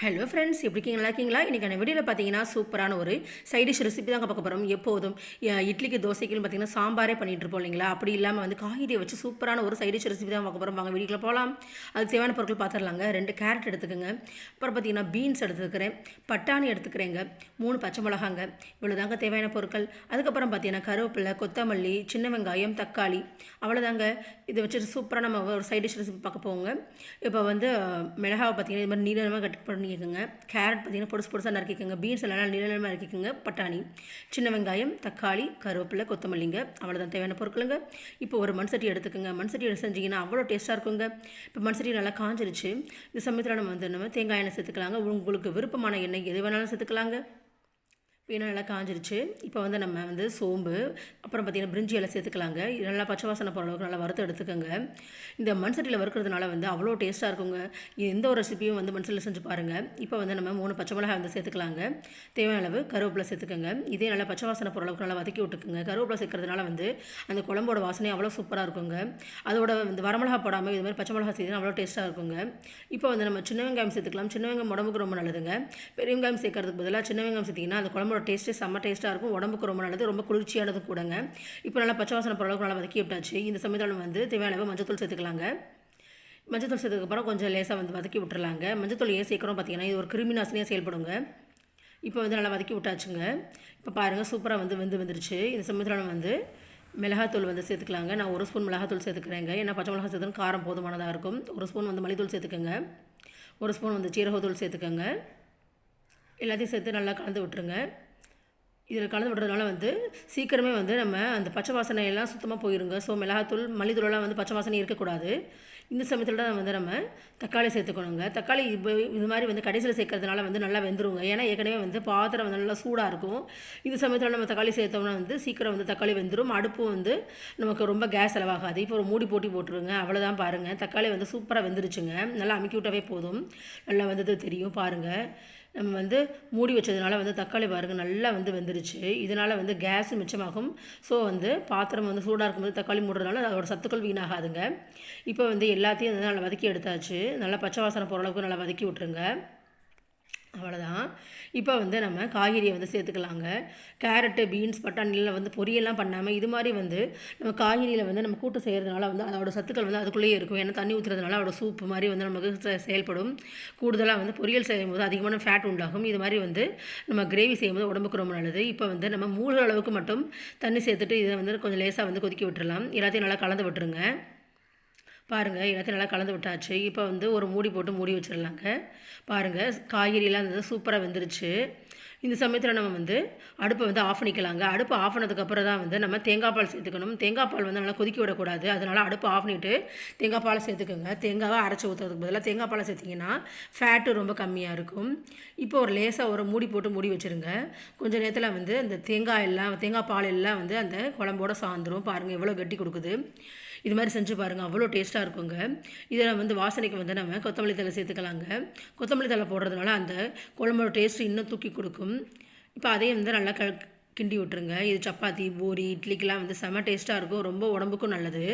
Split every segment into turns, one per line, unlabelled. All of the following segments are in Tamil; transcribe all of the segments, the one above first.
ஹலோ ஃப்ரெண்ட்ஸ் எப்படி இருக்கீங்க? நல்லா இருக்கீங்களா? இன்றைக்கான வீடியோவில் பார்த்தீங்கன்னா சூப்பரான ஒரு சைடிஷ் ரெசிபி தாங்க பார்க்க போகிறோம் எப்போதும் இட்லிக்கு தோசைக்குன்னு பார்த்தீங்கன்னா சாம்பாரே பண்ணிட்டு இருப்போம் இல்லைங்களா? அப்படி இல்லாமல் வந்து காய்கறியை வச்சு சூப்பரான ஒரு சைடிஷ் ரெசிபி தான் பார்க்க போகிறோம் வாங்க வீடியோக்குள்ள போகலாம் அதுக்கு தேவையான பொருட்கள் பார்த்துடலாங்க ரெண்டு கேரட் எடுத்துக்கோங்க. அப்புறம் பார்த்தீங்கன்னா பீன்ஸ் எடுத்துக்கிறேன். பட்டாணி எடுத்துக்கிறேங்க. மூணு பச்சை மிளகாங்க. இவ்வளோதாங்க தேவையான பொருட்கள். அதுக்கப்புறம் பார்த்தீங்கன்னா கருவேப்பிலை கொத்தமல்லி சின்ன வெங்காயம் தக்காளி. அவ்வளோதாங்க இதை வச்சுட்டு சூப்பராக நம்ம ஒரு சைடிஷ் ரெசிபி பார்க்க போவோங்க. இப்போ வந்து மிளகாவை பார்த்தீங்கன்னா இது மாதிரி நீளமாக கட் பண்ணிக்கோங்க. கேரட் பார்த்தீங்கன்னா பொடுசு பொடுசாக நறுக்கிக்கோங்க. பீன்ஸ் எல்லாம் நீளமாக நறுக்கிக்கோங்க. பட்டாணி. சின்ன வெங்காயம் தக்காளி கருவேப்பிலை கொத்தமல்லிங்க. அவ்வளோதான் தேவையான பொருட்களுங்க. இப்போ ஒரு மண் சட்டி எடுத்துக்கோங்க. மண் சட்டி எடுத்து செஞ்சிங்கன்னா அவ்வளோ டேஸ்ட்டாக இருக்குங்க. இப்போ மண் சட்டி நல்லா காஞ்சிருச்சு. இந்த சமயத்தில் நம்ம வந்து நம்ம தேங்காய் எண்ணெய் சேர்த்துக்கலாங்க. உங்களுக்கு விருப்பமான எண்ணெய் எது வேணாலும் சேர்த்துக்கலாங்க. எண்ணெய் நல்லா காஞ்சிருச்சு. இப்போ வந்து நம்ம வந்து சோம்பு அப்புறம் பார்த்திங்கன்னா பிரிஞ்சி எல்லாம் சேர்த்துக்கலாங்க. இது நல்லா பச்சை வாசனை போகிற அளவுக்கு நல்லா வறுத்து எடுத்துக்கோங்க. இந்த மண் சட்டியில் வறுக்கிறதுனால வந்து அவ்வளோ டேஸ்ட்டாக இருக்குங்க. இது எந்த ஒரு ரெசிபியும் வந்து மண் சட்டியில் செஞ்சு பாருங்கள் இப்போ வந்து நம்ம மூணு பச்சை மிளகாய் வந்து சேர்த்துக்கலாங்க. தேவையான அளவு கருவேப்பிலை சேர்த்துக்கோங்க. இதே நல்லா பச்சை வாசனை போகிற அளவுக்கு நல்லா வதக்கி விட்டுக்குங்க. கருவேப்பிலை சேர்க்கறதுனால வந்து அந்த குழம்போட வாசனை அவ்வளோ சூப்பராக இருக்குங்க. அதோட வந்து வரமிளகா போடாமல் இது மாதிரி பச்சை மிளகா சேர்த்து அவ்வளோ டேஸ்ட்டாக இருக்குங்க. இப்போ வந்து நம்ம சின்ன வெங்காயம் சேர்த்துக்கலாம். சின்ன வெங்காயம் உடம்புக்கு ரொம்ப நல்லதுங்க. பெரிய வெங்காயம் சேர்க்கறதுக்கு பதிலாக சின்ன வெங்காயம் சேர்த்திங்கன்னா அந்த குழம்போட டேஸ்ட்டே செம்ம டேஸ்ட்டாக இருக்கும். உடம்புக்கு ரொம்ப நல்லது ரொம்ப குளிர்ச்சியானது கூடங்க. இப்போ நல்லா பச்சை வாசனை போகிற அளவுக்கு நல்லா வதக்கி விட்டாச்சு. இந்த சமயத்தில் நம்ம வந்து தேவையான அளவு மஞ்சத்தூள் சேர்த்துக்கலாங்க. மஞ்சத்தூள் சேர்த்ததுக்கப்புறம் கொஞ்சம் லேசாக வந்து வதக்கி விட்டுறலாங்க. மஞ்சத்தூள் ஏன் சேர்க்குறோம் பார்த்தீங்கன்னா இது ஒரு கிருமி நாசினியாக செயல்படுங்க. இப்போ வந்து நல்லா வதக்கி விட்டாச்சுங்க. இப்போ பாருங்கள் சூப்பராக வந்து வெந்து வந்துருச்சு. இந்த சமயத்தில் நம்ம வந்து மிளகாத்தூள் வந்து சேர்த்துக்கலாங்க. நான் ஒரு ஸ்பூன் மிளகாத்தூள் சேர்த்துக்கிறேங்க. ஏன்னா பச்சை மிளகா சேர்த்துன்னு காரம் போதுமானதாக இருக்கும். ஒரு ஸ்பூன் வந்து மல்லித்தூள் சேர்த்துக்கோங்க. ஒரு ஸ்பூன் வந்து சீரகத்தூள் சேர்த்துக்கோங்க. எல்லாத்தையும் சேர்த்து நல்லா கலந்து விட்டுருங்க. இதில் கலந்து விடுறதுனால வந்து சீக்கிரமே வந்து நம்ம அந்த பச்சை வாசனை எல்லாம் சுத்தமாக போயிருங்க. ஸோ மிளகாத்தூள் மல்லித்தூளெல்லாம் வந்து பச்சை வாசனை இருக்கக்கூடாது. இந்த சமயத்தில் தான் வந்து நம்ம தக்காளி சேர்த்துக்கணுங்க. தக்காளி இப்போ இது மாதிரி வந்து கடைசியில் சேர்க்கறதுனால வந்து நல்லா வெந்துருங்க. ஏன்னா ஏற்கனவே வந்து பாத்திரம் வந்து நல்லா சூடாக இருக்கும். இந்த சமயத்தில் நம்ம தக்காளி சேர்த்தோம்னா வந்து சீக்கிரம் வந்து தக்காளி வெந்துடும் அடுப்பும் வந்து நமக்கு ரொம்ப கேஸ் செலவாகாது. இப்போ ஒரு மூடி போட்டி போட்டுருங்க. அவ்வளோதான் பாருங்கள் தக்காளி வந்து சூப்பராக வெந்துருச்சுங்க. நல்லா அமுக்கி விட்டாவே போதும். நல்லா வந்தது தெரியும். பாருங்கள் நம்ம வந்து மூடி வச்சதுனால வந்து தக்காளி பாருங்கள் நல்லா வந்து வெந்துருச்சு. இதனால் வந்து கேஸ் மிச்சமாகும். ஸோ வந்து பாத்திரம் வந்து சூடாக இருக்கும்போது தக்காளி மூடுறதுனால அதோட சத்துக்கள் வீணாகாதுங்க. இப்போ வந்து எல்லாத்தையும் வந்து நல்லா வதக்கி எடுத்தாச்சு. நல்லா பச்சை வாசனை போகிற அளவுக்கு நல்லா வதக்கி விட்ருங்க அவ்வளோதான் இப்போ வந்து நம்ம காய்கறியை வந்து சேர்த்துக்கலாங்க. கேரட்டு பீன்ஸ் பட்டாணிலாம் வந்து பொரியெல்லாம் பண்ணாமல் இது மாதிரி வந்து நம்ம காய்கறியில் வந்து நம்ம கூட்டு செய்கிறதுனால வந்து அதோட சத்துக்கள் வந்து அதுக்குள்ளேயே இருக்கும். ஏன்னா தண்ணி ஊற்றுறதுனால அதோட சூப்பு மாதிரி வந்து நமக்கு செ- செயல்படும். கூடுதலாக வந்து பொரியல் செய்யும்போது அதிகமான ஃபேட் உண்டாகும். இது மாதிரி வந்து நம்ம கிரேவி செய்யும்போது உடம்புக்கு ரொம்ப நல்லது. இப்போ வந்து நம்ம மூழ்கிற அளவுக்கு மட்டும் தண்ணி சேர்த்துட்டு இதை வந்து கொஞ்சம் லேசாக வந்து கொதிக்க விட்டுறலாம். எல்லாத்தையும் நல்லா கலந்து விட்டுருங்க. பாருங்கள் எல்லாத்தையும் நல்லா கலந்து விட்டாச்சு. இப்போ வந்து ஒரு மூடி போட்டு மூடி வச்சிடலாங்க. பாருங்கள் காய்கறியெல்லாம் வந்து சூப்பராக வெந்துருச்சு. இந்த சமயத்தில் நம்ம வந்து அடுப்பை வந்து ஆஃப் பண்ணிக்கலாங்க. அடுப்பு ஆஃப் பண்ணதுக்கப்புறம் தான் வந்து நம்ம தேங்காய் பால் சேர்த்துக்கணும். தேங்காய் பால் வந்து நல்லா கொதிக்க விடக்கூடாது. அதனால் அடுப்பு ஆஃப் பண்ணிவிட்டு தேங்காய் பாலை சேர்த்துக்கோங்க. தேங்காவை அரைச்சி ஊற்றுறதுக்கு பதிலாக தேங்காய் பாலை சேர்த்திங்கன்னா ஃபேட்டு ரொம்ப கம்மியாக இருக்கும். இப்போ ஒரு லேசாக ஒரு மூடி போட்டு மூடி வச்சுருங்க. கொஞ்சம் நேரத்தில் வந்து அந்த தேங்காய் எல்லாம் தேங்காய் பால் எல்லாம் வந்து அந்த குழம்போட சாந்துரும். பாருங்கள் எவ்வளோ கட்டி கொடுக்குது. இது மாதிரி செஞ்சு பாருங்கள் அவ்வளோ டேஸ்ட்டாக இருக்குங்க. இதில் வந்து வாசனைக்கு வந்து நம்ம கொத்தமல்லி தழை சேர்த்துக்கலாங்க. கொத்தமல்லி தழை போடுறதுனால அந்த குழம்போட டேஸ்ட் இன்னும் தூக்கி கொடுக்கும். இப்போ அதையும் வந்து நல்லா க கிண்டி விட்டுருங்க. இது சப்பாத்தி பூரி இட்லிக்கெலாம் வந்து செம டேஸ்ட்டாக இருக்கும். ரொம்ப உடம்புக்கும் நல்லது.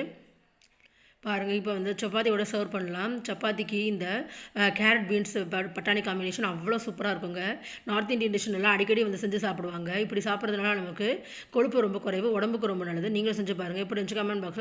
பாருங்கள் இப்போ வந்து சப்பாத்தியோட சர்வ் பண்ணலாம். சப்பாத்திக்கு இந்த கேரட் பீன்ஸ் பட்டாணி காம்பினேஷன் அவ்வளோ சூப்பராக இருக்குங்க. நார்த் இந்தியன் டிஷ் எல்லாம் அடிக்கடி வந்து செஞ்சு சாப்பிடுவாங்க. இப்படி சாப்பிட்றதுனால நமக்கு கொழுப்பு ரொம்ப குறைவு உடம்புக்கு ரொம்ப நல்லது. நீங்களும் செஞ்சு பாருங்கள் இப்படி இருந்துச்சு கமெண்ட் பாக்ஸில்